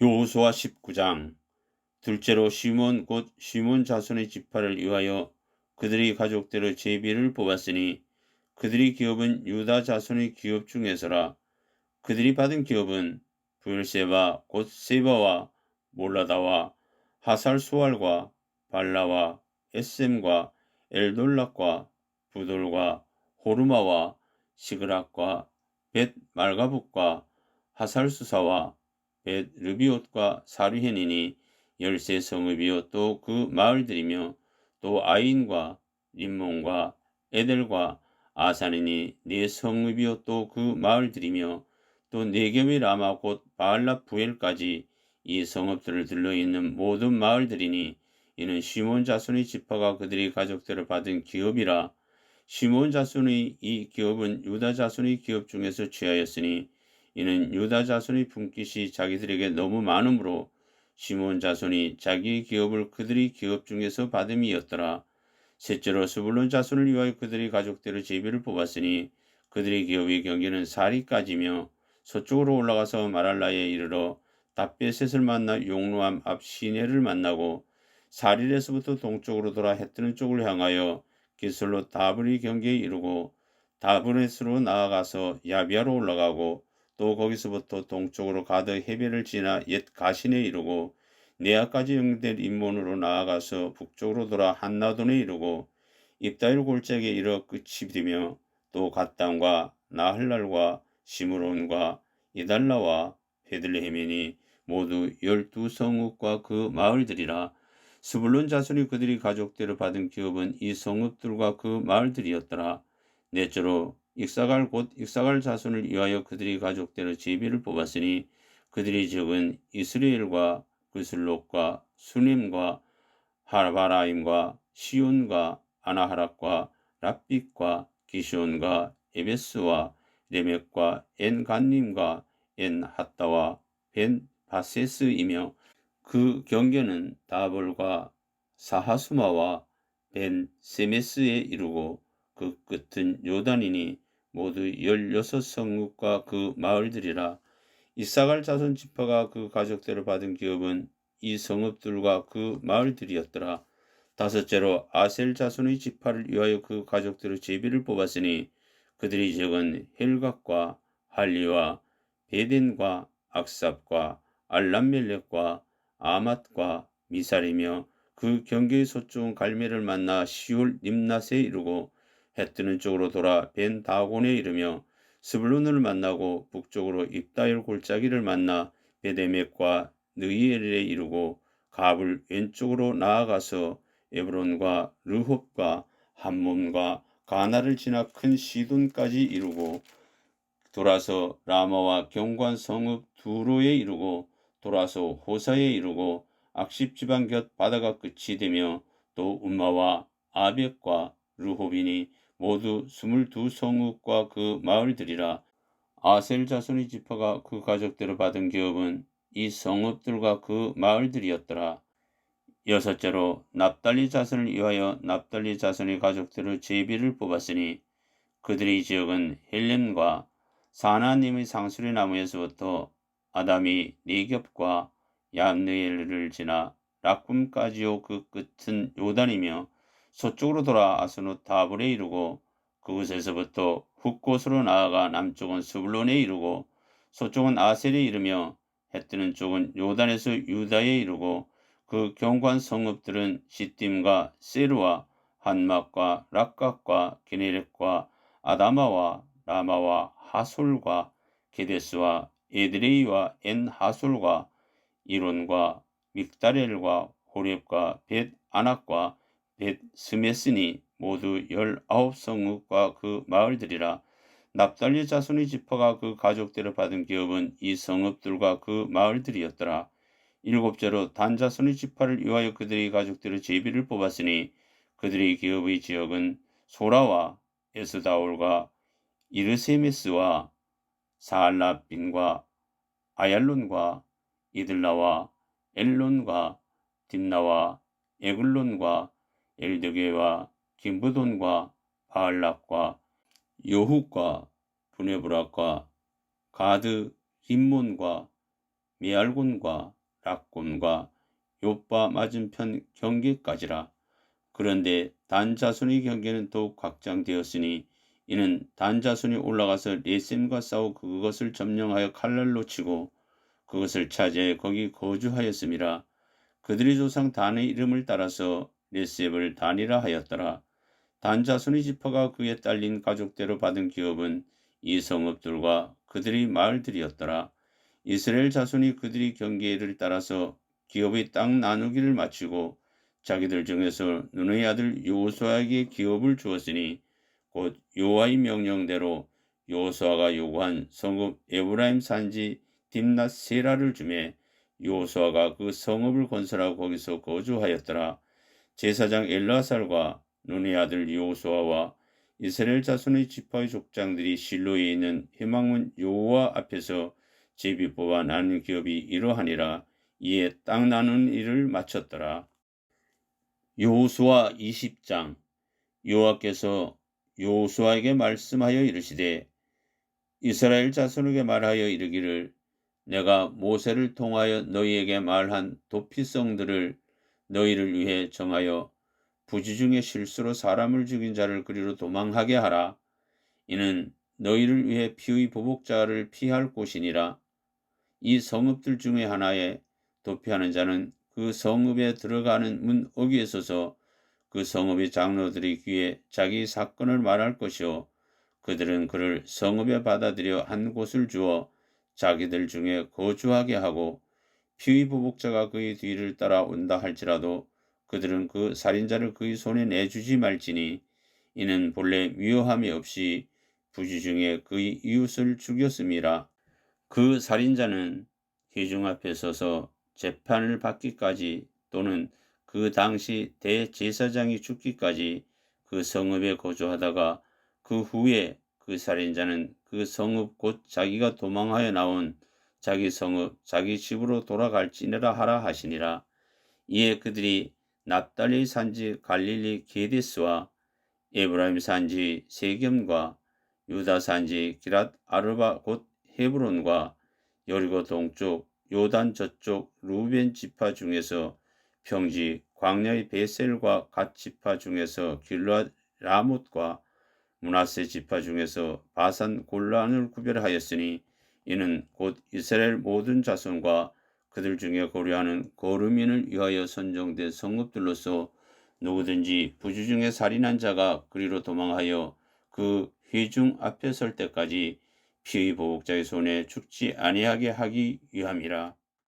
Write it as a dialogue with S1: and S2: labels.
S1: 여호수아 19장. 둘째로 시몬 곧 시몬 자손의 지파를 위하여 그들의 가족대로 제비를 뽑았으니 그들의 기업은 유다 자손의 기업 중에서라. 그들이 받은 기업은 부엘세바 곧 세바와 몰라다와 하살수알과 발라와 에셈과 엘돌락과 부돌과 호르마와 시그락과 벳 말가북과 하살수사와 벳 르비옷과 사류헨이니 열세 성읍이요. 또 그 마을들이며 또 아인과 림몬과 에델과 아산이니 네 성읍이요. 또 그 마을들이며 또 네겜의 라마 곧 바알라 부엘까지 이 성읍들을 들러 있는 모든 마을들이니 이는 시몬 자손의 지파가 그들의 가족들을 받은 기업이라. 시몬 자손의 이 기업은 유다 자손의 기업 중에서 취하였으니 이는 유다 자손의 분깃이 자기들에게 너무 많으므로 시몬 자손이 자기의 기업을 그들의 기업 중에서 받음이었더라. 셋째로 스불론 자손을 위하여 그들의 가족대로 제비를 뽑았으니 그들의 기업의 경계는 사리까지며 서쪽으로 올라가서 마랄라에 이르러 답베셋을 만나 용루암 앞 시내를 만나고 사릴에서부터 동쪽으로 돌아 해뜨는 쪽을 향하여 기슬로 다브리 경계에 이르고 다브넷으로 나아가서 야비아로 올라가고 또 거기서부터 동쪽으로 가드 해변을 지나 옛 가신에 이르고 네아까지 연결된 인문으로 나아가서 북쪽으로 돌아 한나돈에 이르고 입다일 골짜기에 이르러 끝이 되며 또 갓담과 나할랄과 시므론과 이달라와 베들레헴이니 모두 열두 성읍과 그 마을들이라 스불론 자손이 그들이 가족대로 받은 기업은 이 성읍들과 그 마을들이었더라. 넷째로 익사갈 곧 익사갈 자손을 위하여 그들이 가족대로 제비를 뽑았으니 그들이 적은 이스라엘과 그슬롯과 수님과 하바라임과 시온과 아나하락과 랍빛과 기시온과 에베스와 레멕과 엔간님과 엔하따와 벤 바세스이며 그 경계는 다볼과 사하수마와 벤 세메스에 이르고 그 끝은 요단이니 모두 열여섯 성읍과 그 마을들이라 이사갈 자손 지파가 그 가족대로 받은 기업은 이 성읍들과 그 마을들이었더라. 다섯째로 아셀 자손의 지파를 위하여 그 가족대로 제비를 뽑았으니 그들이 적은 헬각과 할리와 베덴과 악삽과 알람멜렉과 아맛과 미살이며 그 경계의 서쪽 갈매를 만나 시올 님낫에 이르고 해 뜨는 쪽으로 돌아 벤 다곤에 이르며 스불론을 만나고 북쪽으로 입다일 골짜기를 만나 베데멕과 느이엘에 이르고 갑을 왼쪽으로 나아가서 에브론과 르홉과 함몬과 가나를 지나 큰 시돈까지 이루고 돌아서 라마와 경관 성읍 두로에 이르고 돌아서 호사에 이르고 악십 지방 곁 바다가 끝이 되며 또 음마와 아벡과 르호빈이 모두 스물두 성읍과 그 마을들이라 아셀 자손의 지파가 그 가족대로 받은 기업은 이 성읍들과 그 마을들이었더라. 여섯째로 납달리 자손을 위하여 납달리 자손의 가족들을 제비를 뽑았으니 그들의 지역은 헬렘과 사나님의 상수리 나무에서부터 아담이 네겹과 얀느엘을 지나 락쿰까지요 그 끝은 요단이며 서쪽으로 돌아 아스노 다불에 이르고 그곳에서부터 북곳으로 나아가 남쪽은 스불론에 이르고 서쪽은 아셀에 이르며 해 뜨는 쪽은 요단에서 유다에 이르고 그 경관 성읍들은 시딤과 세르와 한막과 락각과 게네렉과 아다마와 라마와 하솔과 게데스와 에드레이와 엔하솔과 이론과 믹다렐과 호렙과 벳 아낙과 벳 스메스니 모두 열아홉 성읍과 그 마을들이라 납달리 자손의 지파가 그 가족대로 받은 기업은 이 성읍들과 그 마을들이었더라. 일곱째로 단 자손의 지파를 위하여 그들의 가족대로 제비를 뽑았으니 그들의 기업의 지역은 소라와 에스다올과 이르세메스와 사알라빈과 아얄론과 이들라와 엘론과 딘나와 에글론과 엘드게와 김부돈과 바알락과 여훅과 부네브락과 가드 림몬과 메알곤과 락곤과 요빠 맞은편 경계까지라. 그런데 단 자손의 경계는 더욱 확장되었으니 이는 단 자손이 올라가서 레셈과 싸워 그것을 점령하여 칼날로 치고 그것을 차지해 거기 거주하였음이라. 그들의 조상 단의 이름을 따라서 레셈을 단이라 하였더라. 단 자손의 지파가 그에 딸린 가족대로 받은 기업은 이 성읍들과 그들의 마을들이었더라. 이스라엘 자손이 그들의 경계를 따라서 기업의 땅 나누기를 마치고 자기들 중에서 눈의 아들 요수아에게 기업을 주었으니 곧 요하의 명령대로 요수아가 요구한 성읍 에브라임 산지 딥낫 세라를 주매 요수아가 그 성읍을 건설하고 거기서 거주하였더라. 제사장 엘라살과 눈의 아들 요수아와 이스라엘 자손의 지파의 족장들이 실로에 있는 해망문 요호와 앞에서 제비 뽑아 나눈 기업이 이러하니라 이에 땅 나눈 일을 마쳤더라. 요호수아 20장 여호와께서 요호수아에게 말씀하여 이르시되 이스라엘 자손에게 말하여 이르기를 내가 모세를 통하여 너희에게 말한 도피성들을 너희를 위해 정하여 부지 중에 실수로 사람을 죽인 자를 그리로 도망하게 하라. 이는 너희를 위해 피의 보복자를 피할 곳이니라. 이 성읍들 중에 하나에 도피하는 자는 그 성읍에 들어가는 문 어귀에 서서 그 성읍의 장로들이 귀에 자기 사건을 말할 것이요 그들은 그를 성읍에 받아들여 한 곳을 주어 자기들 중에 거주하게 하고 피의 보복자가 그의 뒤를 따라 온다 할지라도 그들은 그 살인자를 그의 손에 내주지 말지니 이는 본래 위험함이 없이 부지 중에 그의 이웃을 죽였음이라. 그 살인자는 회중 앞에 서서 재판을 받기까지 또는 그 당시 대제사장이 죽기까지 그 성읍에 거주하다가 그 후에 그 살인자는 그 성읍 곧 자기가 도망하여 나온 자기 성읍 자기 집으로 돌아갈지니라 하라 하시니라. 이에 그들이 납달리 산지 갈릴리 게데스와 에브라임 산지 세겜과 유다 산지 기랏 아르바 곧 헤브론과 여리고 동쪽 요단 저쪽 루벤 지파 중에서 평지 광야의 베셀과 갓 지파 중에서 길라 라못과 문하세 지파 중에서 바산 골란을 구별하였으니 이는 곧 이스라엘 모든 자손과 그들 중에 고려하는 거르민을 위하여 선정된 성읍들로서 누구든지 부주 중에 살인한 자가 그리로 도망하여 그 회중 앞에 설 때까지 피의 보복자의 손에 죽지 아니하게 하기 위함이라.